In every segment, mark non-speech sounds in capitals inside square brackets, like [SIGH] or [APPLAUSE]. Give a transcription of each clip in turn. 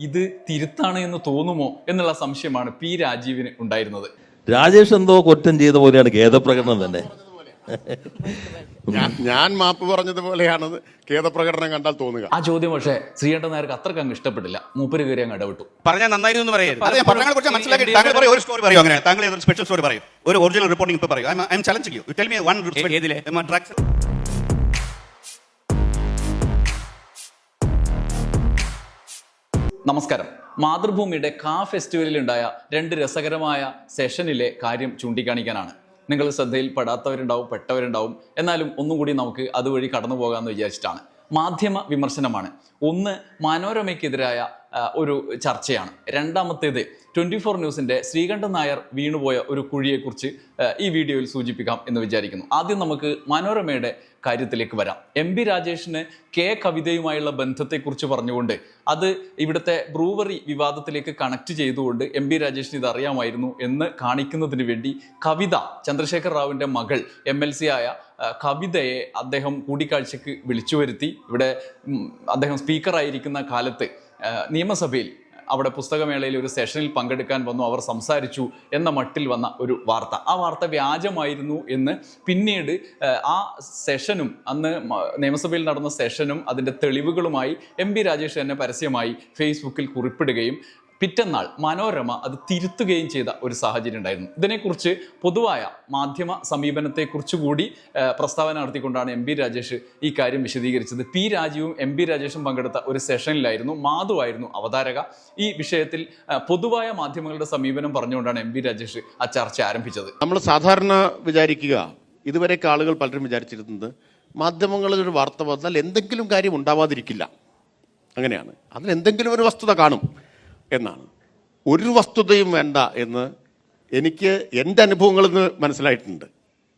ഇത് തിരുത്താണ് എന്ന് തോന്നുമോ എന്നുള്ള സംശയമാണ് പി രാജീവിന് ഉണ്ടായിരുന്നത്. രാജേഷ് എന്തോ കുറ്റം ചെയ്ത പോലെയാണ് ഖേദപ്രകടനം തന്നെ. ഞാൻ ഞാൻ മാപ്പ് പറഞ്ഞതുപോലെയാണ് ഖേദപ്രകടനം കണ്ടാൽ തോന്നുക. ആ ചോദ്യം പക്ഷേ ശ്രീകണ്ഠൻ നായർക്ക് അത്രയ്ക്ക് അങ്ങ് ഇഷ്ടപ്പെട്ടില്ല. മൂപ്പര് കയറി അങ്ങ് ഇടപെട്ടു പറഞ്ഞാൽ നന്നായിരുന്നു എന്ന് പറയരുത്. അതെ മനസ്സിലാക്കി. താങ്കൾ ഒരു സ്റ്റോറി പറയും അങ്ങനെ. താങ്കൾ ഏതൊരു സ്പെഷ്യൽ സ്റ്റോറി പറയും. ഒരു ഒറിജിനൽ റിപ്പോർട്ടിംഗ് ഇപ്പൊ പറയും. I am challenge you tell me one ഏതിലെ? Drugs നമസ്കാരം. മാതൃഭൂമിയുടെ കാ ഫെസ്റ്റിവലിൽ ഉണ്ടായ രണ്ട് രസകരമായ സെഷനിലെ കാര്യം ചൂണ്ടിക്കാണിക്കാനാണ്. നിങ്ങൾ ശ്രദ്ധയിൽ പെടാത്തവരുണ്ടാവും പെട്ടവരുണ്ടാവും. എന്നാലും ഒന്നും കൂടി നമുക്ക് അതുവഴി കടന്നു പോകാമെന്ന് വിചാരിച്ചിട്ടാണ്. മാധ്യമ വിമർശനമാണ്. ഒന്ന് മനോരമയ്ക്കെതിരായ ഒരു ചർച്ചയാണ്. രണ്ടാമത്തേത് ട്വന്റി ഫോർ ന്യൂസിന്റെ ശ്രീകണ്ഠൻ നായർ വീണുപോയ ഒരു കുഴിയെക്കുറിച്ച് ഈ വീഡിയോയിൽ സൂചിപ്പിക്കാം എന്ന് വിചാരിക്കുന്നു. ആദ്യം നമുക്ക് മനോരമയുടെ കാര്യത്തിലേക്ക് വരാം. എം ബി രാജേഷിന് കെ കവിതയുമായുള്ള ബന്ധത്തെക്കുറിച്ച് പറഞ്ഞുകൊണ്ട് അത് ഇവിടുത്തെ ബ്രൂവറി വിവാദത്തിലേക്ക് കണക്ട് ചെയ്തുകൊണ്ട് എം ബി രാജേഷിന് ഇത് അറിയാമായിരുന്നു എന്ന് കാണിക്കുന്നതിന് വേണ്ടി കവിത ചന്ദ്രശേഖർ റാവുവിന്റെ മകൾ എം എൽ സി ആയ കവിതയെ അദ്ദേഹം കൂടിക്കാഴ്ചക്ക് വിളിച്ചു വരുത്തി ഇവിടെ അദ്ദേഹം സ്പീക്കറായിരിക്കുന്ന കാലത്ത് നിയമസഭയിൽ അവിടെ പുസ്തകമേളയിൽ ഒരു സെഷനിൽ പങ്കെടുക്കാൻ വന്നു അവർ സംസാരിച്ചു എന്ന മട്ടിൽ വന്ന ഒരു വാർത്ത. ആ വാർത്ത വ്യാജമായിരുന്നു എന്ന് പിന്നീട് ആ, സെഷനും അന്ന് നിയമസഭയിൽ നടന്ന സെഷനും അതിന്റെ തെളിവുകളുമായി എം രാജേഷ് തന്നെ പരസ്യമായി ഫേസ്ബുക്കിൽ കുറിപ്പിടുകയും പിറ്റന്നാൾ മനോരമ അത് തിരുത്തുകയും ചെയ്ത ഒരു സാഹചര്യം ഉണ്ടായിരുന്നു. ഇതിനെക്കുറിച്ച് പൊതുവായ മാധ്യമ സമീപനത്തെക്കുറിച്ച് കൂടി പ്രസ്താവന നടത്തിക്കൊണ്ടാണ് എം പി രാജേഷ് ഈ കാര്യം വിശദീകരിച്ചത്. പി രാജീവും എം പി രാജേഷും പങ്കെടുത്ത ഒരു സെഷനിലായിരുന്നു. മാധുവായിരുന്നു അവതാരക. ഈ വിഷയത്തിൽ പൊതുവായ മാധ്യമങ്ങളുടെ സമീപനം പറഞ്ഞുകൊണ്ടാണ് എം പി രാജേഷ് ആ ചർച്ച ആരംഭിച്ചത്. നമ്മൾ സാധാരണ വിചാരിക്കുക ഇതുവരെയൊക്കെ ആളുകൾ പലരും വിചാരിച്ചിരുന്നത് മാധ്യമങ്ങളിൽ ഒരു വാർത്ത വന്നാൽ എന്തെങ്കിലും കാര്യം ഉണ്ടാവാതിരിക്കില്ല. അങ്ങനെയാണ്. അതിൽ എന്തെങ്കിലും ഒരു വസ്തുത കാണും. എന്നാണ്. ഒരു വസ്തുതയും വേണ്ട എന്ന് എനിക്ക് എന്റെ അനുഭവങ്ങളിൽ നിന്ന് മനസ്സിലായിട്ടുണ്ട്.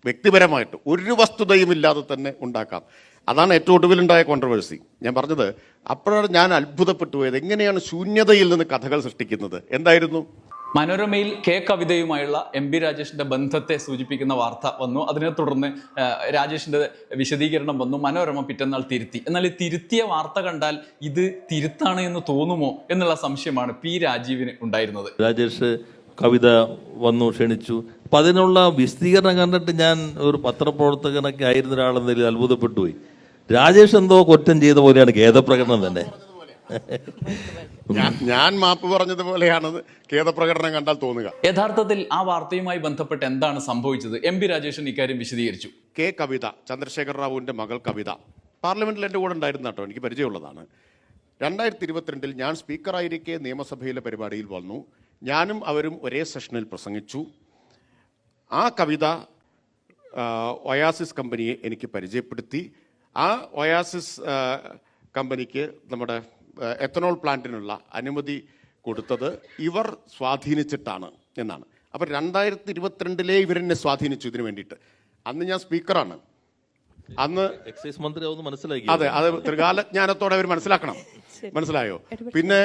വ്യക്തിപരമായിട്ട് ഒരു വസ്തുതയും ഇല്ലാതെ തന്നെ ഉണ്ടാക്കാം. അതാണ് ഏറ്റവും ഒടുവിലുണ്ടായ കോൺട്രവേഴ്സി ഞാൻ പറഞ്ഞത് അപ്പോഴാണ് ഞാൻ അത്ഭുതപ്പെട്ടു പോയത്. എങ്ങനെയാണ് ശൂന്യതയിൽ നിന്ന് കഥകൾ സൃഷ്ടിക്കുന്നത്? എന്തായിരുന്നു? മനോരമയിൽ കെ കവിതയുമായുള്ള എം പി രാജേഷിന്റെ ബന്ധത്തെ സൂചിപ്പിക്കുന്ന വാർത്ത വന്നു. അതിനെ തുടർന്ന് രാജേഷിന്റെ വിശദീകരണം വന്നു. മനോരമ പിറ്റന്നാൾ തിരുത്തി. എന്നാൽ ഈ തിരുത്തിയ വാർത്ത കണ്ടാൽ ഇത് തിരുത്താണ് എന്ന് തോന്നുമോ എന്നുള്ള സംശയമാണ് പി രാജീവിന് ഉണ്ടായിരുന്നത്. രാജേഷ് കവിത വന്നു ക്ഷണിച്ചു. അപ്പൊ അതിനുള്ള വിശദീകരണം കണ്ടിട്ട് ഞാൻ ഒരു പത്രപ്രവർത്തകനൊക്കെ ആയിരുന്ന ഒരാളെന്നതിൽ അത്ഭുതപ്പെട്ടുപോയി അത്ഭുതപ്പെട്ടു പോയി. രാജേഷ് എന്തോ കുറ്റം ചെയ്ത പോലെയാണ് ഖേദപ്രകടനം തന്നെ. ഞാൻ ഞാൻ മാപ്പ് പറഞ്ഞതുപോലെയാണ് ഖേദപ്രകടനം കണ്ടാൽ തോന്നുക. യഥാർത്ഥത്തിൽ ആ വാർത്തയുമായി ബന്ധപ്പെട്ട് എന്താണ് സംഭവിച്ചത്? എം പി രാജേഷൻ ഇക്കാര്യം വിശദീകരിച്ചു. കെ കവിത ചന്ദ്രശേഖർ റാവുവിന്റെ മകൾ കവിത. പാർലമെന്റിൽ എന്റെ കൂടെ ഉണ്ടായിരുന്ന കേട്ടോ എനിക്ക് പരിചയമുള്ളതാണ്. രണ്ടായിരത്തി ഇരുപത്തിരണ്ടിൽ ഞാൻ സ്പീക്കറായിരിക്കെ നിയമസഭയിലെ പരിപാടിയിൽ വന്നു. ഞാനും അവരും ഒരേ സെഷനിൽ പ്രസംഗിച്ചു. ആ കവിത ഒയാസിസ് കമ്പനിയെ എനിക്ക് പരിചയപ്പെടുത്തി. ആ ഒയാസിസ് കമ്പനിക്ക് നമ്മുടെ എത്തനോൾ പ്ലാന്റിനുള്ള അനുമതി കൊടുത്തത് ഇവർ സ്വാധീനിച്ചിട്ടാണ് എന്നാണ്. അപ്പോൾ രണ്ടായിരത്തി ഇരുപത്തിരണ്ടിലേ ഇവരെന്നെ സ്വാധീനിച്ചു ഇതിനു വേണ്ടിയിട്ട്. അന്ന് ഞാൻ സ്പീക്കറാണ്. അന്ന് എക്സൈസ് മന്ത്രി മനസ്സിലാക്കി അതെ അത് ത്രികാലജ്ഞാനത്തോടെ അവർ മനസ്സിലാക്കണം. മനസ്സിലായോ? പിന്നെ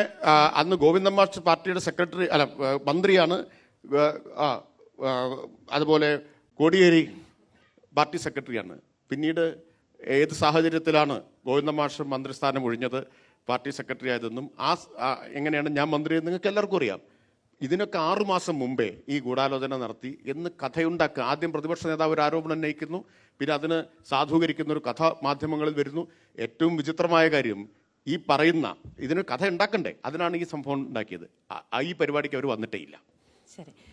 അന്ന് ഗോവിന്ദൻ മാഷ് പാർട്ടിയുടെ സെക്രട്ടറി അല്ല മന്ത്രിയാണ്. അതുപോലെ കോടിയേരി പാർട്ടി സെക്രട്ടറിയാണ്. പിന്നീട് ഏത് സാഹചര്യത്തിലാണ് ഗോവിന്ദൻ മാഷ് മന്ത്രിസ്ഥാനം ഒഴിഞ്ഞത്? പാർട്ടി സെക്രട്ടറി ആയതെന്നും ആ എങ്ങനെയാണ് ഞാൻ മന്ത്രി നിങ്ങൾക്ക് എല്ലാവർക്കും അറിയാം. ഇതിനൊക്കെ ആറുമാസം മുമ്പേ ഈ ഗൂഢാലോചന നടത്തി എന്ന് കഥയുണ്ടാക്കുക. ആദ്യം പ്രതിപക്ഷ നേതാവ് ഒരു ആരോപണം ഉന്നയിക്കുന്നു. പിന്നെ അതിന് സാധൂകരിക്കുന്ന ഒരു കഥ മാധ്യമങ്ങളിൽ വരുന്നു. ഏറ്റവും വിചിത്രമായ കാര്യം ഈ പറയുന്ന ഇതിന് കഥ ഉണ്ടാക്കണ്ടേ? അതിനാണ് ഈ സംഭവം ഉണ്ടാക്കിയത്. ഈ പരിപാടിക്ക് അവർ വന്നിട്ടേ ഇല്ല.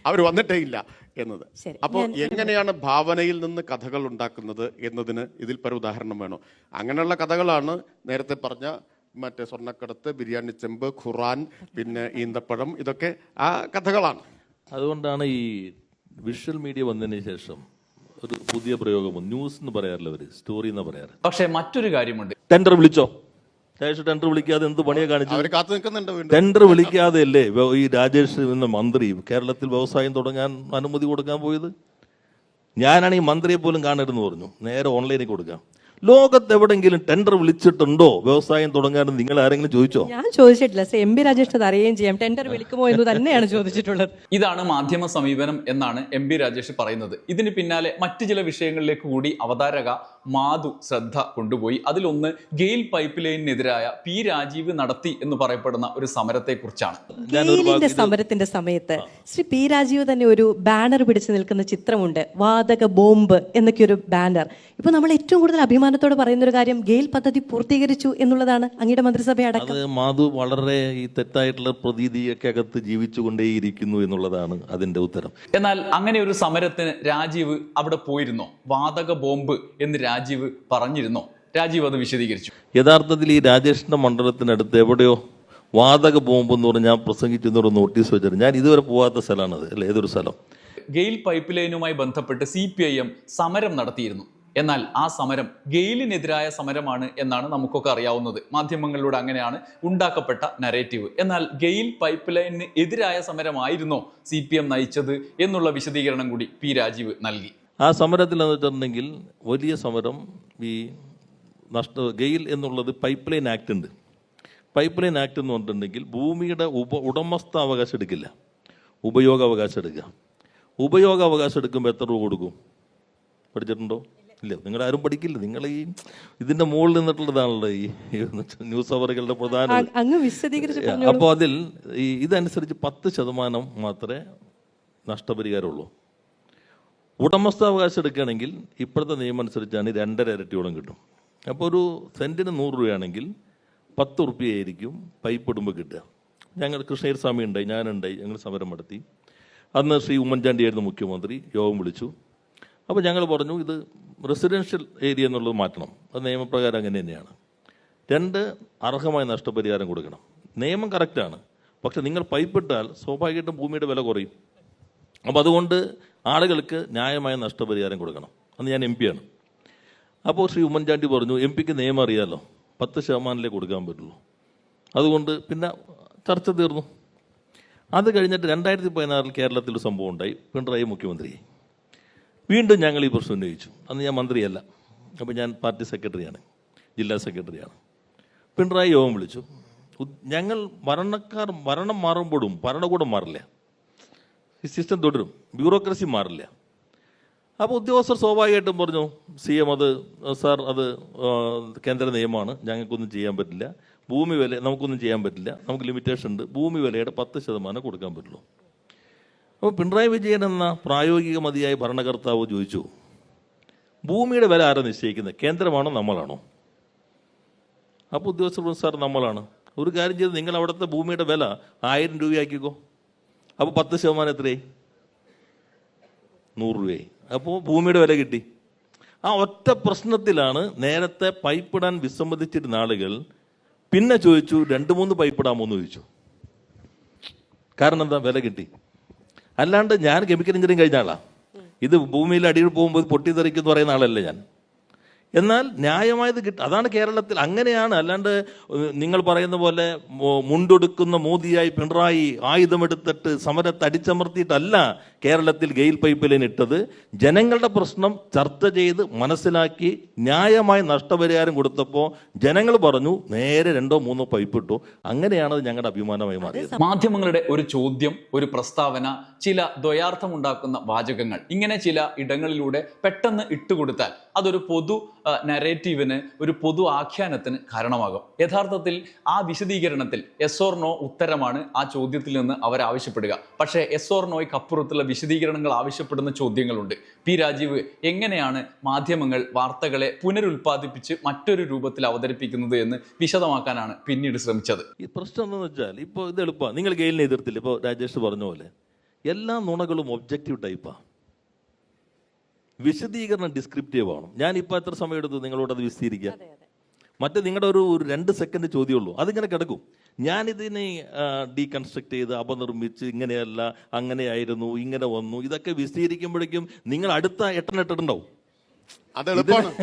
അവർ വന്നിട്ടേ ഇല്ല എന്നത്. അപ്പോൾ എങ്ങനെയാണ് ഭാവനയിൽ നിന്ന് കഥകൾ ഉണ്ടാക്കുന്നത് എന്നതിന് ഇതിൽ പല ഉദാഹരണം വേണോ. അങ്ങനെയുള്ള കഥകളാണ് നേരത്തെ പറഞ്ഞ മറ്റേ സ്വർണക്കടത്ത് ബിരിയാണി ചെമ്പ് ഖുറാൻ പിന്നെ ഈന്തപ്പഴം ഇതൊക്കെ ആ കഥകളാണ്. അതുകൊണ്ടാണ് ഈ വിഷ്വൽ മീഡിയ വന്നതിന് ശേഷം ഒരു പുതിയ പ്രയോഗം ന്യൂസ് എന്ന് പറയാറില്ല അവർ സ്റ്റോറി എന്ന് പറയാറ്. പക്ഷേ മറ്റൊരു കാര്യമുണ്ട്. ടെൻഡർ വിളിച്ചോ? രാജേഷ് ടെൻഡർ വിളിക്കാതെ എന്ത് പണിയാ കാണിച്ചു അവർ കാത്തു നിൽക്കുന്നുണ്ട് ടെൻഡർ വിളിക്കാതെ അല്ലേ ഈ രാജേഷ് എന്ന മന്ത്രി കേരളത്തിൽ വ്യവസായം തുടങ്ങാൻ അനുമതി കൊടുക്കാൻ പോയത്? ഞാനാണ് ഈ മന്ത്രിയെ പോലും കാണരുതെന്ന് പറഞ്ഞു. നേരെ ഓൺലൈനിൽ കൊടുക്കാം. ലോകത്ത് എവിടെങ്കിലും ടെൻഡർ വിളിച്ചിട്ടുണ്ടോ? വ്യവസായം തുടങ്ങാൻ നിങ്ങൾ ആരെങ്കിലും ചോദിച്ചോ? ഞാൻ ചോദിച്ചിട്ടില്ല. സെ എം പി രാജേഷ് അത് അറിയുകയും ചെയ്യാം. ടെൻഡർ വിളിക്കുമോ എന്ന് തന്നെയാണ് ചോദിച്ചിട്ടുള്ളത്. ഇതാണ് മാധ്യമ സമീപനം എന്നാണ് എം പി രാജേഷ് പറയുന്നത്. ഇതിന് പിന്നാലെ മറ്റു ചില വിഷയങ്ങളിലേക്ക് കൂടി അവതാരക മാധു ശ്രദ്ധ കൊണ്ടുപോയി. അതിലൊന്ന് ഗെയിൽ പൈപ്പ് ലൈനിനെതിരായ പി രാജീവ് നടത്തി എന്ന് പറയപ്പെടുന്ന ഒരു സമരത്തെക്കുറിച്ചാണ്. കുറിച്ചാണ് ഗെയിലിന്റെ സമരത്തിന്റെ സമയത്ത് ശ്രീ പി രാജീവ് തന്നെ ഒരു ബാനർ പിടിച്ചു നിൽക്കുന്ന ചിത്രമുണ്ട്. വാതക ബോംബ് എന്നൊക്കെ ഒരു ബാനർ. ഇപ്പൊ നമ്മൾ ഏറ്റവും കൂടുതൽ അഭിമാനത്തോടെ പറയുന്ന ഒരു കാര്യം ഗെയിൽ പദ്ധതി പൂർത്തീകരിച്ചു എന്നുള്ളതാണ് അങ്ങയുടെ മന്ത്രിസഭ അടക്കം. അത് മാധു വളരെ ഈ തെറ്റായിട്ടുള്ള പ്രതീതിയൊക്കെ അകത്ത് ജീവിച്ചുകൊണ്ടേയിരിക്കുന്നു എന്നുള്ളതാണ് അതിന്റെ ഉത്തരം. എന്നാൽ അങ്ങനെ ഒരു സമരത്തിന് രാജീവ് അവിടെ പോയിരുന്നോ? വാതക ബോംബ് എന്ന് രാജീവ് പറഞ്ഞിരുന്നോ? രാജീവ് അത് വിശദീകരിച്ചു. യഥാർത്ഥത്തിൽ ഈ രാജേഷിന്റെ മണ്ഡലത്തിനടുത്ത് എവിടെയോ വാതക ബോംബ് എന്ന് പറഞ്ഞ് ഞാൻ പ്രസംഗിച്ചെന്നൊരു നോട്ടീസ് വെച്ചിരുന്നു. ഞാൻ ഇതുവരെ പോകാത്ത സ്ഥലമാണത് അല്ലേ? ഏതൊരു സ്ഥലം? ഗെയിൽ പൈപ്പ് ലൈനുമായി ബന്ധപ്പെട്ട് സി പി ഐ എം സമരം നടത്തിയിരുന്നു. എന്നാൽ ആ സമരം ഗെയിലിനെതിരായ സമരമാണ് എന്നാണ് നമുക്കൊക്കെ അറിയാവുന്നത്. മാധ്യമങ്ങളിലൂടെ അങ്ങനെയാണ് ഉണ്ടാക്കപ്പെട്ട നരേറ്റീവ് എന്നാൽ ഗെയിൽ പൈപ്പ് ലൈനിന് എതിരായ സമരമായിരുന്നോ സി പി എം നയിച്ചത് എന്നുള്ള വിശദീകരണം കൂടി പി രാജീവ് നൽകി. ആ സമരത്തിൽ എന്ന് വെച്ചിട്ടുണ്ടെങ്കിൽ വലിയ സമരം ഈ നഷ്ട ഗെയിൽ എന്നുള്ളത് പൈപ്പ് ലൈൻ ആക്ട് ഉണ്ട്. പൈപ്പ് ലൈൻ ആക്ട് എന്ന് പറഞ്ഞിട്ടുണ്ടെങ്കിൽ ഭൂമിയുടെ ഉപ ഉടമസ്ഥാവകാശം എടുക്കില്ല. ഉപയോഗാവകാശം എടുക്കുക ഉപയോഗാവകാശം എടുക്കുമ്പോൾ എത്ര രൂപ കൊടുക്കും? പഠിച്ചിട്ടുണ്ടോ? ഇല്ല. നിങ്ങൾ ആരും പഠിക്കില്ല. നിങ്ങൾ ഈ ഇതിന്റെ മുകളിൽ നിന്നിട്ടുള്ളതാണല്ലോ ഈ [LAUGHS] ന്യൂസ് അവറുകളുടെ പ്രധാന അപ്പോൾ അതിൽ ഈ ഇതനുസരിച്ച് പത്ത് ശതമാനം മാത്രമേ നഷ്ടപരിഹാരമുള്ളൂ. ഉടമസ്ഥാവകാശം എടുക്കുകയാണെങ്കിൽ ഇപ്പോഴത്തെ നിയമം അനുസരിച്ചാണ് രണ്ടര ഇരട്ടിയോളം കിട്ടും. അപ്പോൾ ഒരു സെന്റിന് നൂറ് രൂപയാണെങ്കിൽ പത്ത് റുപ്യയായിരിക്കും പൈപ്പ് ഇടുമ്പോൾ കിട്ടുക. ഞങ്ങൾ കൃഷ്ണയ്യർ സ്വാമി ഉണ്ടായി ഞാനുണ്ടായി ഞങ്ങൾ സമരം നടത്തി. അന്ന് ശ്രീ ഉമ്മൻചാണ്ടിയായിരുന്നു മുഖ്യമന്ത്രി യോഗം വിളിച്ചു. അപ്പോൾ ഞങ്ങൾ പറഞ്ഞു ഇത് റെസിഡൻഷ്യൽ ഏരിയ എന്നുള്ളത് മാറ്റണം. അത് നിയമപ്രകാരം അങ്ങനെ തന്നെയാണ്. രണ്ട് അർഹമായ നഷ്ടപരിഹാരം കൊടുക്കണം. നിയമം കറക്റ്റാണ്. പക്ഷെ നിങ്ങൾ പൈപ്പിട്ടാൽ സ്വാഭാവികമായിട്ടും ഭൂമിയുടെ വില കുറയും. അപ്പോൾ അതുകൊണ്ട് ആളുകൾക്ക് ന്യായമായ നഷ്ടപരിഹാരം കൊടുക്കണം. അന്ന് ഞാൻ എം ആണ്. അപ്പോൾ ശ്രീ ഉമ്മൻചാണ്ടി പറഞ്ഞു എം പിക്ക് നിയമം അറിയാമല്ലോ പത്ത് ശതമാനത്തിലേ കൊടുക്കാൻ പറ്റുള്ളൂ. അതുകൊണ്ട് പിന്നെ ചർച്ച തീർന്നു. അത് കഴിഞ്ഞിട്ട് രണ്ടായിരത്തി പതിനാറിൽ കേരളത്തിൽ ഒരു സംഭവം ഉണ്ടായി. പിണറായി മുഖ്യമന്ത്രി. വീണ്ടും ഞങ്ങൾ ഈ പ്രശ്നം ഉന്നയിച്ചു. അന്ന് ഞാൻ മന്ത്രിയല്ല. അപ്പോൾ ഞാൻ പാർട്ടി സെക്രട്ടറിയാണ്. ജില്ലാ സെക്രട്ടറിയാണ്. പിണറായി യോഗം വിളിച്ചു. ഞങ്ങൾ ഭരണക്കാർ ഭരണം മാറുമ്പോഴും ഭരണകൂടം മാറില്ല. ഈ സിസ്റ്റം തുടരും. ബ്യൂറോക്രസി മാറില്ല. അപ്പോൾ ഉദ്യോഗസ്ഥർ സ്വാഭാവികമായിട്ടും പറഞ്ഞു സി എം അത് സാർ അത് കേന്ദ്ര നിയമമാണ്. ഞങ്ങൾക്കൊന്നും ചെയ്യാൻ പറ്റില്ല. ഭൂമി വില നമുക്കൊന്നും ചെയ്യാൻ പറ്റില്ല. നമുക്ക് ലിമിറ്റേഷൻ ഉണ്ട്. ഭൂമി വിലയുടെ പത്ത് ശതമാനം കൊടുക്കാൻ പറ്റുള്ളൂ. അപ്പോൾ പിണറായി വിജയൻ എന്ന പ്രായോഗിക മതിയായ ഭരണകർത്താവ് ചോദിച്ചു ഭൂമിയുടെ വില ആരാ നിശ്ചയിക്കുന്നത്? കേന്ദ്രമാണോ നമ്മളാണോ? അപ്പോൾ ഉദ്യോഗസ്ഥർ സാർ നമ്മളാണ്. ഒരു കാര്യം ചെയ്ത് നിങ്ങൾ അവിടുത്തെ ഭൂമിയുടെ വില ആയിരം രൂപയാക്കിക്കോ. അപ്പോൾ പത്ത് ശതമാനം എത്രയായി? നൂറ് രൂപയായി. അപ്പോൾ ഭൂമിയുടെ വില കിട്ടി. ആ ഒറ്റ പ്രശ്നത്തിലാണ് നേരത്തെ പൈപ്പിടാൻ വിസമ്മതിച്ചിരുന്ന ആളുകൾ പിന്നെ ചോദിച്ചു രണ്ട് മൂന്ന് പൈപ്പിടാമോ? എന്ന് ചോദിച്ചു. കാരണം എന്താ? വില കിട്ടി. അല്ലാണ്ട് ഞാൻ കെമിക്കൽ എഞ്ചിനീയറിംഗ് കഴിഞ്ഞ ആളാണ് ഇത് ഭൂമിയിൽ അടിയിൽ പോകുമ്പോൾ പൊട്ടിത്തെറിക്കും എന്ന് പറയുന്ന ആളല്ല ഞാൻ. എന്നാൽ ന്യായമായത് കിട്ടും അതാണ് കേരളത്തിൽ. അങ്ങനെയാണ് അല്ലാണ്ട് നിങ്ങൾ പറയുന്ന പോലെ മുണ്ടൊടുക്കുന്ന മോദിയായി പിണറായി ആയുധമെടുത്തിട്ട് സമരത്തെ അടിച്ചമർത്തിയിട്ടല്ല കേരളത്തിൽ ഗെയിൽ പൈപ്പ് ലൈൻ ഇട്ടത് ജനങ്ങളുടെ പ്രശ്നം ചർച്ച ചെയ്ത് മനസ്സിലാക്കി ന്യായമായി നഷ്ടപരിഹാരം കൊടുത്തപ്പോൾ ജനങ്ങൾ പറഞ്ഞു നേരെ രണ്ടോ മൂന്നോ പൈപ്പ് ഇട്ടു അങ്ങനെയാണ് അത് ഞങ്ങളുടെ അഭിമാനമായി മാറിയത്. മാധ്യമങ്ങളുടെ ഒരു ചോദ്യം ഒരു പ്രസ്താവന ചില ദ്വയാർത്ഥമുണ്ടാക്കുന്ന വാചകങ്ങൾ ഇങ്ങനെ ചില ഇടങ്ങളിലൂടെ പെട്ടെന്ന് ഇട്ടുകൊടുത്താൽ അതൊരു പൊതു നരേറ്റീവിന് ഒരു പൊതു ആഖ്യാനത്തിന് കാരണമാകും. യഥാർത്ഥത്തിൽ ആ വിശദീകരണത്തിൽ എസ് ഓർ നോ ഉത്തരമാണ് ആ ചോദ്യത്തിൽ നിന്ന് അവർ ആവശ്യപ്പെടുക പക്ഷേ എസ് ഓർ നോയ്ക്ക് അപ്പുറത്തുള്ള വിശദീകരണങ്ങൾ ആവശ്യപ്പെടുന്ന ചോദ്യങ്ങളുണ്ട്. പി രാജീവ് എങ്ങനെയാണ് മാധ്യമങ്ങൾ വാർത്തകളെ പുനരുൽപ്പാദിപ്പിച്ച് മറ്റൊരു രൂപത്തിൽ അവതരിപ്പിക്കുന്നത് എന്ന് വിശദമാക്കാനാണ് പിന്നീട് ശ്രമിച്ചത്. ഈ പ്രശ്നം എന്താണെന്ന് വെച്ചാൽ ഇപ്പോൾ ഇത് എളുപ്പമാണ് നിങ്ങൾ ഗെയിലിനെ എതിർത്തില്ല? ഇപ്പോൾ രാജേഷ് പറഞ്ഞ പോലെ. എല്ലാ നുണകളും ഒബ്ജക്റ്റീവ് ടൈപ്പാണ് വിശദീകരണം ഡിസ്ക്രിപ്റ്റീവ് ആണ് ഞാൻ ഇപ്പോൾ എത്ര സമയം എടുത്തു നിങ്ങളോട് അത് വിശദീകരിക്കുക മറ്റേ നിങ്ങളുടെ ഒരു ഒരു രണ്ട് സെക്കൻഡ് ചോദ്യമുള്ളൂ അതിങ്ങനെ കിടക്കും. ഞാനിതിനെ ഡീകൺസ്ട്രക്ട് ചെയ്ത് അപനിർമ്മിച്ച് ഇങ്ങനെയല്ല അങ്ങനെയായിരുന്നു ഇങ്ങനെ വന്നു ഇതൊക്കെ വിശദീകരിക്കുമ്പോഴേക്കും നിങ്ങൾ അടുത്ത എട്ടെണ്ണിട്ടുണ്ടാവും അത് എളുപ്പമാണ്.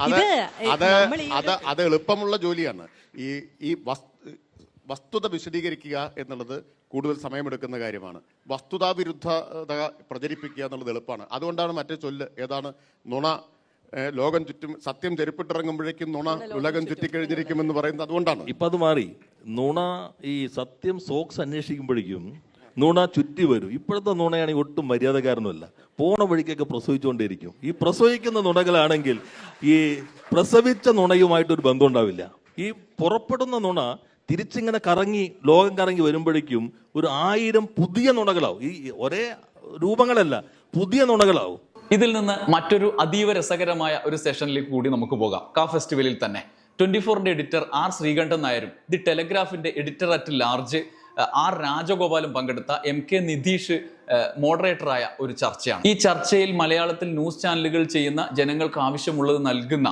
അത് ഇത് അത് അത് അത് എളുപ്പമുള്ള ജോലിയാണ്. ഈ ഈ വസ്- വസ്തുത വിശദീകരിക്കുക എന്നുള്ളത് കൂടുതൽ സമയമെടുക്കുന്ന കാര്യമാണ്. വസ്തുതാവിരുദ്ധത പ്രചരിപ്പിക്കുക എന്നുള്ളത് എളുപ്പമാണ്. അതുകൊണ്ടാണ് മറ്റേ ചൊല്ല് ഏതാണ്? നുണ ലോകം ചുറ്റും സത്യം ചെരുപ്പിട്ടിറങ്ങുമ്പോഴേക്കും നുണ ഉലകം ചുറ്റിക്കഴിഞ്ഞിരിക്കുമെന്ന് പറയുന്നത് അതുകൊണ്ടാണ്. ഇപ്പം അത് മാറി. നുണ ഈ സത്യം സോക്സ് അന്വേഷിക്കുമ്പോഴേക്കും നുണ ചുറ്റി വരും. ഇപ്പോഴത്തെ നുണയാണെങ്കിൽ ഒട്ടും മര്യാദക്കാരനുമല്ല. പോണ വഴിക്കൊക്കെ പ്രസവിച്ചുകൊണ്ടിരിക്കും ഈ പ്രസവിക്കുന്ന നുണകളാണെങ്കിൽ ഈ പ്രസവിച്ച നുണയുമായിട്ടൊരു ബന്ധം ഉണ്ടാവില്ല ഈ പുറപ്പെടുന്ന നുണ തിരിച്ചിങ്ങനെ കറങ്ങി ലോകം കറങ്ങി വരുമ്പോഴേക്കും ഒരു ആയിരം പുതിയ നുണകളാവും. ഈ ഒരേ രൂപങ്ങളല്ല പുതിയ നുണകളാവും. ഇതിൽ നിന്ന് മറ്റൊരു അതീവ രസകരമായ ഒരു സെഷനിലേക്ക് കൂടി നമുക്ക് പോകാം. കാ ഫെസ്റ്റിവലിൽ തന്നെ. ട്വന്റി ഫോറിന്റെ എഡിറ്റർ ആർ ശ്രീകണ്ഠൻ നായരും ദി ടെലഗ്രാഫിന്റെ എഡിറ്റർ അറ്റ് ലാർജ് ആർ രാജഗോപാലും പങ്കെടുത്ത എം കെ നിതീഷ് മോഡറേറ്ററായ ഒരു ചർച്ചയാണ്. ഈ ചർച്ചയിൽ മലയാളത്തിൽ ന്യൂസ് ചാനലുകൾ ചെയ്യുന്ന ജനങ്ങൾക്ക് ആവശ്യമുള്ളത് നൽകുന്ന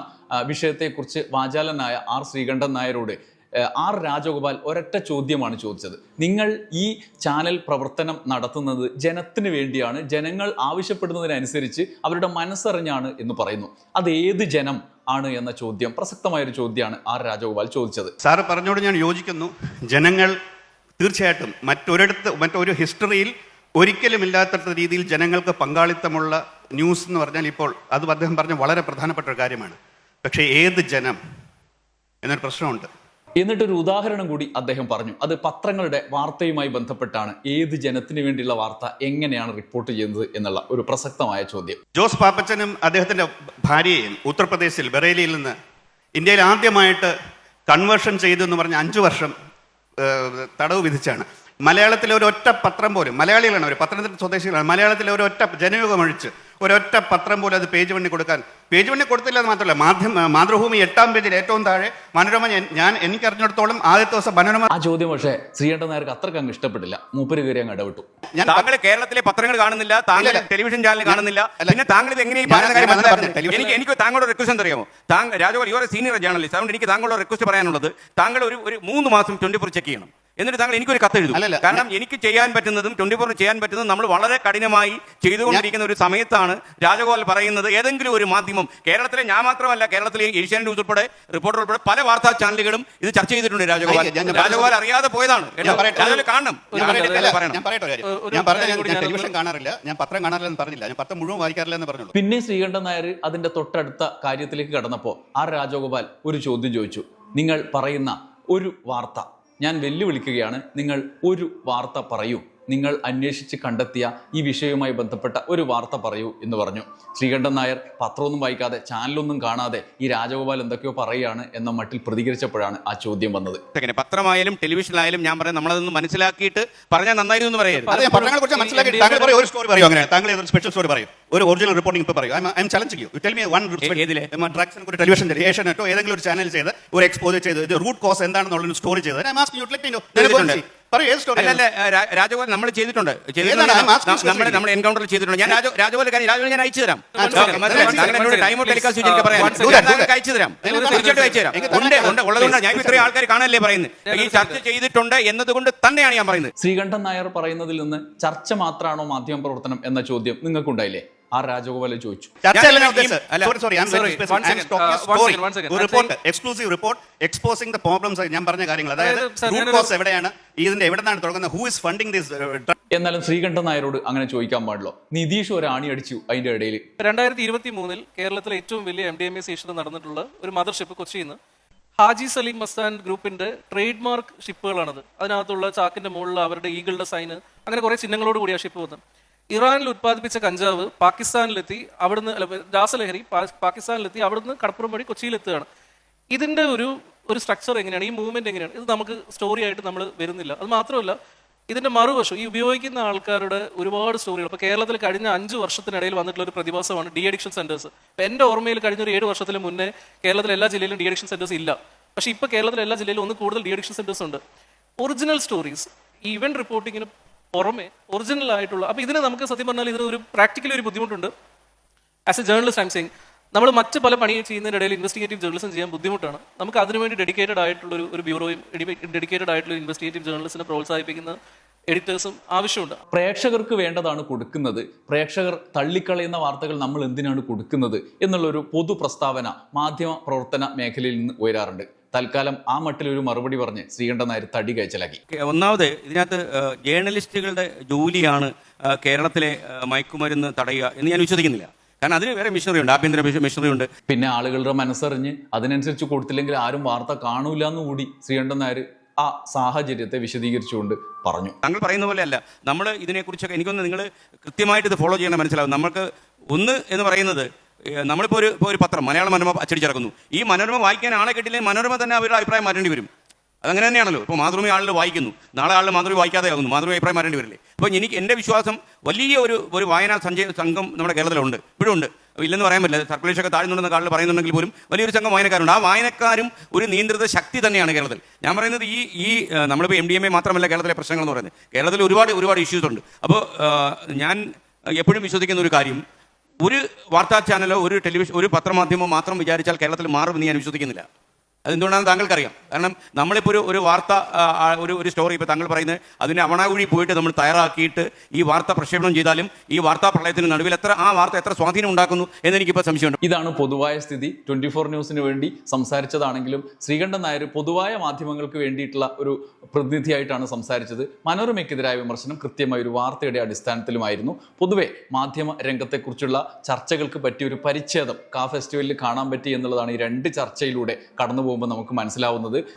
വിഷയത്തെക്കുറിച്ച് വാചാലനായ ആർ ശ്രീകണ്ഠൻ നായരോട് ആർ രാജഗോപാൽ ഒരൊറ്റ ചോദ്യമാണ് ചോദിച്ചത്. നിങ്ങൾ ഈ ചാനൽ പ്രവർത്തനം നടത്തുന്നത് ജനത്തിന് വേണ്ടിയാണ് ജനങ്ങൾ ആവശ്യപ്പെടുന്നതിനനുസരിച്ച് അവരുടെ മനസ്സറിഞ്ഞാണ് എന്ന് പറയുന്നു. അത് ഏത് ജനം ആണ് എന്ന ചോദ്യം പ്രസക്തമായ ഒരു ചോദ്യമാണ് ആർ രാജഗോപാൽ ചോദിച്ചത്. സാറ് പറഞ്ഞോട് ഞാൻ യോജിക്കുന്നു. ജനങ്ങൾ തീർച്ചയായിട്ടും മറ്റൊരിടത്ത് മറ്റൊരു ഹിസ്റ്ററിയിൽ ഒരിക്കലും ഇല്ലാത്ത രീതിയിൽ ജനങ്ങൾക്ക് പങ്കാളിത്തമുള്ള ന്യൂസ് എന്ന് പറഞ്ഞാൽ ഇപ്പോൾ അത് അദ്ദേഹം പറഞ്ഞ വളരെ പ്രധാനപ്പെട്ട ഒരു കാര്യമാണ്. പക്ഷേ ഏത് ജനം എന്നൊരു പ്രശ്നമുണ്ട്. എന്നിട്ടൊരു ഉദാഹരണം കൂടി അദ്ദേഹം പറഞ്ഞു. അത് പത്രങ്ങളുടെ വാർത്തയുമായി ബന്ധപ്പെട്ടാണ്. ഏത് ജനത്തിന് വേണ്ടിയുള്ള വാർത്ത എങ്ങനെയാണ് റിപ്പോർട്ട് ചെയ്യുന്നത് എന്നുള്ള ഒരു പ്രസക്തമായ ചോദ്യം. ജോസ് പാപ്പച്ചനും അദ്ദേഹത്തിന്റെ ഭാര്യയും ഉത്തർപ്രദേശിൽ ബറേലിയിൽ നിന്ന് ഇന്ത്യയിൽ ആദ്യമായിട്ട് കൺവേർഷൻ ചെയ്തു എന്ന് പറഞ്ഞ അഞ്ചു വർഷം തടവ് വിധിച്ചാണ്. മലയാളത്തിലെ ഒറ്റ പത്രം പോലും മലയാളികളാണ് അവർ പത്തനംതിട്ട സ്വദേശികളാണ്. മലയാളത്തിലെ ഒരു ഒറ്റ ഒഴിച്ച് ഒരൊറ്റ പത്രം പോലും അത് പേജ് വണ്ണി കൊടുക്കാൻ. പേജ് വണ്ണി കൊടുത്തില്ല എന്ന് മാത്രമല്ല മാധ്യമ മാതൃഭൂമി എട്ടാം പേജിൽ ഏറ്റവും താഴെ മനോരമ ഞാൻ- എനിക്ക് അറിഞ്ഞിടത്തോളം ആദ്യത്തെ ദിവസം മനോരമ ആ ചോദ്യം പക്ഷേ ശ്രീകണ്ഠൻ നായർക്ക് അത്രയ്ക്ക് അങ്ങ് ഇഷ്ടപ്പെട്ടില്ല. മൂപ്പര് കയറി അങ്ങ് ഇടപെട്ടു. ഞാൻ താങ്കൾ കേരളത്തിലെ പത്രങ്ങൾ കാണുന്നില്ല താങ്കൾ ടെലിവിഷൻ ചാനൽ കാണുന്നില്ല. പിന്നെ താങ്കൾ ഇത് എങ്ങനെ ഈ ഞാൻ- പറയുന്ന കാര്യം ഞാൻ അതാ മനസ്സിലാക്കുന്നത്? പറഞ്ഞത്. ടെലിവിഷൻ- എനിക്ക് എനിക്ക് താങ്കളോട് റിക്വസ്റ്റ് അറിയാമോ? താങ്കൾ രാജഗോപാൽ യുവർ സീനിയർ ജേർണലിസ്റ്റ് അതുകൊണ്ട് എനിക്ക് താങ്കളുടെ റിക്വസ്റ്റ് പറയാനുള്ളത് താങ്കൾ ഒരു ഒരു മൂന്ന് മാസം ട്വന്റി ഫോർ ചെക്ക് ചെയ്യണം. എന്നിട്ട് താങ്കൾ എനിക്കൊരു കത്ത് എഴുതും. അല്ലല്ല, കാരണം എനിക്ക് ചെയ്യാൻ പറ്റുന്നതും ട്വന്റി ഫോർ ചെയ്യാൻ പറ്റുന്നതും നമ്മൾ വളരെ കഠിനമായി ചെയ്തുകൊണ്ടിരിക്കുന്ന ഒരു സമയത്താണ് രാജഗോപാൽ പറയുന്നത് ഏതെങ്കിലും ഒരു മാധ്യമം കേരളത്തിലെ ഞാൻ മാത്രമല്ല കേരളത്തിലെ ഏഷ്യൻ ന്യൂസ് ഉൾപ്പെടെ റിപ്പോർട്ടർ ഉൾപ്പെടെ പല വാർത്താ ചാനലുകളും ഇത് ചർച്ച ചെയ്തിട്ടുണ്ട് രാജഗോപാൽ. രാജഗോപാൽ അറിയാതെ പോയതാണ്. കാണണം. ടെലിവിഷൻ കാണാറില്ല. ഞാൻ പത്രം കാണാറില്ല എന്ന് പറഞ്ഞില്ല. ഞാൻ പത്രം മുഴുവൻ വായിക്കാറില്ല എന്ന് പിന്നെ ശ്രീകണ്ഠൻ നായർ അതിന്റെ തൊട്ടടുത്ത കാര്യത്തിലേക്ക് കടന്നപ്പോൾ ആർ രാജഗോപാൽ ഒരു ചോദ്യം ചോദിച്ചു. നിങ്ങൾ പറയുന്ന ഒരു വാർത്ത ഞാൻ വെല്ലുവിളിക്കുകയാണ് നിങ്ങൾ ഒരു വാർത്ത പറയൂ. നിങ്ങൾ അന്വേഷിച്ച് കണ്ടെത്തിയ ഈ വിഷയവുമായി ബന്ധപ്പെട്ട ഒരു വാർത്ത പറയൂ എന്ന് പറഞ്ഞു. ശ്രീകണ്ഠൻ നായർ പത്രമൊന്നും വായിക്കാതെ ചാനലൊന്നും കാണാതെ ഈ രാജഗോപാൽ എന്തൊക്കെയോ പറയുകയാണ് എന്ന മട്ടിൽ പ്രതികരിച്ചപ്പോഴാണ് ആ ചോദ്യം വന്നത്. പത്രമായാലും ടെലിവിഷനിലായാലും ഞാൻ പറയാം നമ്മളതൊന്ന് മനസ്സിലാക്കിയിട്ട് പറഞ്ഞാൽ നന്നായിരുന്നു എന്ന് പറയരുത്. അതെ പത്രങ്ങളെ കുറിച്ച് മനസ്സിലാക്കി താങ്കൾ ഒരു സ്റ്റോറി പറയും അങ്ങനെ. താങ്കൾ ഏതൊരു സ്പെഷ്യൽ സ്റ്റോറി പറയും. ഒരു ഒറിജിനൽ റിപ്പോർട്ടിംഗ് ഇപ്പോൾ പറയും. I am challenge you tell me one ഒരു ടെലിവിഷൻ ഏഷ്യാനെറ്റോ ഏതെങ്കിലും ഒരു ചാനൽ ചെയ്ത് ഒരു എക്സ്പോസ് ചെയ്ത് ഇത് റൂട്ട് കോസ് എന്താണെന്നുള്ള സ്റ്റോറി ചെയ്ത് I asking you let me know Rajagopal നമ്മൾ ചെയ്തിട്ടുണ്ട്. നമ്മൾ. നമ്മൾ എൻകൗണ്ടറിൽ ചെയ്തിട്ടുണ്ട്. ഞാൻ രാജ- രാജഗോപാൽ കാര്യം രാജഗോപാൽ ഞാൻ അയച്ചു തരാം. ആ, ചോദിക്കാം. മനസ്സിലായോ? one താങ്കൾ എന്നോട് second, ടൈം please. ടെലികാസ്റ്റ് എനിക്ക് പറയാം. അയച്ചു തരാം. തീർച്ചയായിട്ടും അയച്ചു തരാം. ഉണ്ട് ഉണ്ട് ഉള്ളതുകൊണ്ടാണ്. ഞാൻ. ഇത്രയും ആൾക്കാർ കാണാനല്ലേ പറയുന്നത്. ഈ ചർച്ച ചെയ്തിട്ടുണ്ട് എന്നതുകൊണ്ട് തന്നെയാണ് ഞാൻ പറയുന്നത്. ശ്രീകണ്ഠൻ നായർ പറയുന്നതിൽ നിന്ന് ചർച്ച മാത്രമാണോ മാധ്യമ പ്രവർത്തനം എന്ന ചോദ്യം നിങ്ങൾക്കുണ്ടായില്ലേ? ആർ രാജഗോപാൽ ചോദിച്ചു. Um uh, report exclusive report exposing the problems ഞാൻ പറഞ്ഞ കാര്യങ്ങൾ. അതായത് റൂട്ട് കോസ് എവിടെയാണ്? ഇതിന്റെ എവിടെന്നാണ് തുടങ്ങുന്നത്? ഹൂ ഇസ് ഫണ്ടിങ് ദിസ് എന്നാലും ശ്രീകണ്ഠൻ നായരോട് അങ്ങനെ ചോദിക്കാൻ പാടില്ല. നിതീഷ് ഒരു ആണി അടിച്ചു അതിന്റെ ഇടയിൽ. രണ്ടായിരത്തി ഇരുപത്തി മൂന്നിൽ കേരളത്തിലെ ഏറ്റവും വലിയ M D M A seizure നടന്നിട്ടുള്ള ഒരു മദർഷിപ്പ് കൊച്ചിയിൽ നിന്ന് ഹാജി സലീം മസ്താൻ ഗ്രൂപ്പിന്റെ ട്രേഡ് മാർക്ക് ഷിപ്പുകളാണത്. അതിനകത്തുള്ള ചാക്കിന്റെ മുകളിൽ അവരുടെ ഈഗിളുടെ സൈന്. അങ്ങനെ കുറെ ചിഹ്നങ്ങളോട് കൂടിയ ഷിപ്പ് വന്നത് ഇറാനിൽ ഉത്പാദിപ്പിച്ച കഞ്ചാവ് പാകിസ്ഥാനിലെത്തി അവിടുന്ന് രാസലഹരി പാകിസ്ഥാനിലെത്തി അവിടുന്ന് കടപ്പുറം വഴി കൊച്ചിയിലെത്തുകയാണ്. ഇതിന്റെ ഒരു ഒരു സ്ട്രക്ചർ എങ്ങനെയാണ്? ഈ മൂവ്മെന്റ് എങ്ങനെയാണ്? ഇത് നമുക്ക് സ്റ്റോറി ആയിട്ട് നമ്മൾ വരുന്നില്ല. അത് മാത്രമല്ല ഇതിന്റെ മറുവശം ഈ ഉപയോഗിക്കുന്ന ആൾക്കാരുടെ ഒരുപാട് സ്റ്റോറികൾ ഇപ്പൊ കേരളത്തിൽ കഴിഞ്ഞ അഞ്ച് വർഷത്തിനിടയിൽ വന്നിട്ടുള്ള ഒരു പ്രതിഭാസമാണ് ഡി അഡിക്ഷൻ സെന്റേഴ്സ് ഇപ്പൊ എന്റെ ഓർമ്മയിൽ കഴിഞ്ഞ ഒരു ഏഴ് വർഷത്തിന് മുന്നേ കേരളത്തിലെ എല്ലാ ജില്ലയിലും ഡി അഡിക്ഷൻ സെന്റേഴ്സ് ഇല്ല. പക്ഷേ ഇപ്പൊ കേരളത്തിലെ എല്ലാ ജില്ലയിലും ഒന്ന് കൂടുതൽ ഡി അഡിക്ഷൻ സെന്റേഴ്സ് ഉണ്ട്. ഒറിജിനൽ സ്റ്റോറീസ് ഈ ഇവന്റ് റിപ്പോർട്ടിങ്ങിന് പുറമെ ഒറിജിനൽ ആയിട്ടുള്ള അപ്പൊ ഇതിന് നമുക്ക് സത്യം പറഞ്ഞാൽ ഇതിന് ഒരു പ്രാക്ടിക്കലി ഒരു ബുദ്ധിമുട്ടുണ്ട്. As a journalist I'm saying നമ്മൾ മറ്റ് പല പണി ചെയ്യുന്നതിനിടയിൽ ഇൻവെസ്റ്റിഗേറ്റീവ് ജേർണലിസം ചെയ്യാൻ ബുദ്ധിമുട്ടാണ്. നമുക്ക് അതിനുവേണ്ടി ഡെഡിക്കേറ്റഡ് ആയിട്ടുള്ള ഒരു ഒരു ബ്യൂറോയും ഡെഡിക്കേറ്റഡ് ആയിട്ടുള്ള ഇൻവെസ്റ്റിഗേറ്റീവ് ജേർണലിസ്റ്റിനെ പ്രോത്സാഹിപ്പിക്കുന്ന എഡിറ്റേഴ്സും ആവശ്യമുണ്ട്. പ്രേക്ഷകർക്ക് വേണ്ടതാണ് കൊടുക്കുന്നത്. പ്രേക്ഷകർ തള്ളിക്കളയുന്ന വാർത്തകൾ നമ്മൾ എന്തിനാണ് കൊടുക്കുന്നത് എന്നുള്ളൊരു പൊതു പ്രസ്താവന മാധ്യമ പ്രവർത്തന മേഖലയിൽ നിന്ന് ഉയരാറുണ്ട്. തൽക്കാലം ആ മട്ടിൽ ഒരു മറുപടി പറഞ്ഞ് ശ്രീകണ്ഠൻ നായർ തടി കയച്ചലാക്കി ഒന്നാമത് ഇതിനകത്ത് ജേർണലിസ്റ്റുകളുടെ ജോലിയാണ് കേരളത്തിലെ മയക്കുമരുന്ന് തടയുക എന്ന് ഞാൻ വിശ്വസിക്കുന്നില്ല. കാരണം അതിന് വേറെ മിഷനറി ഉണ്ട് ആഭ്യന്തര മിഷനറി ഉണ്ട്. പിന്നെ ആളുകളുടെ മനസ്സറിഞ്ഞ് അതിനനുസരിച്ച് കൊടുത്തില്ലെങ്കിൽ ആരും വാർത്ത കാണൂല എന്ന് കൂടി ശ്രീകണ്ഠൻ നായർ ആ സാഹചര്യത്തെ വിശദീകരിച്ചുകൊണ്ട് പറഞ്ഞു. താങ്കൾ പറയുന്ന പോലെ അല്ല നമ്മൾ ഇതിനെക്കുറിച്ചൊക്കെ എനിക്കൊന്ന് നിങ്ങൾ കൃത്യമായിട്ട് ഇത് ഫോളോ ചെയ്യണം മനസ്സിലാവും. നമ്മൾക്ക് ഒന്ന് എന്ന് പറയുന്നത് നമ്മളിപ്പോൾ ഒരു ഇപ്പോൾ ഒരു പത്രം മലയാള മനോരമ അച്ചടിച്ചിറക്കുന്നു ഈ മനോരമ വായിക്കാൻ ആളെ കിട്ടില്ലെങ്കിൽ മനോരമ തന്നെ അവരുടെ അഭിപ്രായം മാറ്റേണ്ടി വരും. അതങ്ങനെ തന്നെയാണല്ലോ. ഇപ്പോൾ മാതൃഭൂമി ആളുകൾ വായിക്കുന്നു. നാളെ ആളുകൾ മാതൃഭൂമി വായിക്കാതെ ആകുന്നു മാതൃഭൂമി അഭിപ്രായം മാറേണ്ടി വരില്ലേ? അപ്പോൾ എനിക്ക് എന്റെ വിശ്വാസം വലിയ ഒരു ഒരു വായനാ സഞ്ചയ സംഘം നമ്മുടെ കേരളത്തിലുണ്ട്. ഇപ്പോഴും ഉണ്ട് ഇല്ലെന്ന് പറയാൻ പറ്റില്ല. സർക്കുലേഷൻ ഒക്കെ താഴ്ന്നുണ്ടെന്ന് ആളുകൾ പറയുന്നുണ്ടെങ്കിൽ പോലും വലിയൊരു സംഘം വായനക്കാരുണ്ട്. ആ വായനക്കാരും ഒരു നിയന്ത്രിത ശക്തി തന്നെയാണ് കേരളത്തിൽ. ഞാൻ പറയുന്നത് ഈ ഈ നമ്മളിപ്പോൾ എം ഡി എം എ മാത്രമല്ല കേരളത്തിലെ പ്രശ്നങ്ങൾ എന്ന് പറയുന്നത്. കേരളത്തിൽ ഒരുപാട് ഒരുപാട് ഇഷ്യൂസ് ഉണ്ട്. അപ്പോൾ ഞാൻ എപ്പോഴും വിശ്വസിക്കുന്ന ഒരു കാര്യം ഒരു വാർത്താ ചാനലോ ഒരു ടെലിവിഷൻ ഒരു പത്രമാധ്യമോ മാത്രം വിചാരിച്ചാൽ കേരളത്തിൽ മാറുമെന്ന് ഞാൻ വിശ്വസിക്കുന്നില്ല. അതെന്തുകൊണ്ടാണെന്ന് താങ്കൾക്കറിയാം. കാരണം നമ്മളിപ്പോൾ ഒരു ഒരു വാർത്ത ഒരു ഒരു സ്റ്റോറി ഇപ്പോൾ താങ്കൾ പറയുന്നത് അതിനെ അവണാകുഴി പോയിട്ട് നമ്മൾ തയ്യാറാക്കിയിട്ട് ഈ വാർത്ത പ്രക്ഷേപണം ചെയ്താലും ഈ വാർത്താ പ്രളയത്തിന് നടുവിൽ എത്ര ആ വാർത്ത എത്ര സ്വാധീനം ഉണ്ടാക്കുന്നു എന്ന് എനിക്കിപ്പോൾ സംശയമുണ്ട്. ഇതാണ് പൊതുവായ സ്ഥിതി. ട്വന്റി ഫോർ ന്യൂസിന് വേണ്ടി സംസാരിച്ചതാണെങ്കിലും ശ്രീകണ്ഠൻ നായർ പൊതുവായ മാധ്യമങ്ങൾക്ക് വേണ്ടിയിട്ടുള്ള ഒരു പ്രതിനിധിയായിട്ടാണ് സംസാരിച്ചത്. മനോരമയ്ക്കെതിരായ വിമർശനം കൃത്യമായ ഒരു വാർത്തയുടെ അടിസ്ഥാനത്തിലുമായിരുന്നു. പൊതുവെ മാധ്യമ രംഗത്തെക്കുറിച്ചുള്ള ചർച്ചകൾക്ക് പറ്റിയ ഒരു പരിച്ഛേദം കാ ഫെസ്റ്റിവലിൽ കാണാൻ പറ്റി എന്നുള്ളതാണ് ഈ രണ്ട് ചർച്ചയിലൂടെ കടന്നു പോകുമ്പോൾ നമുക്ക് മനസ്സിലാവുന്നത്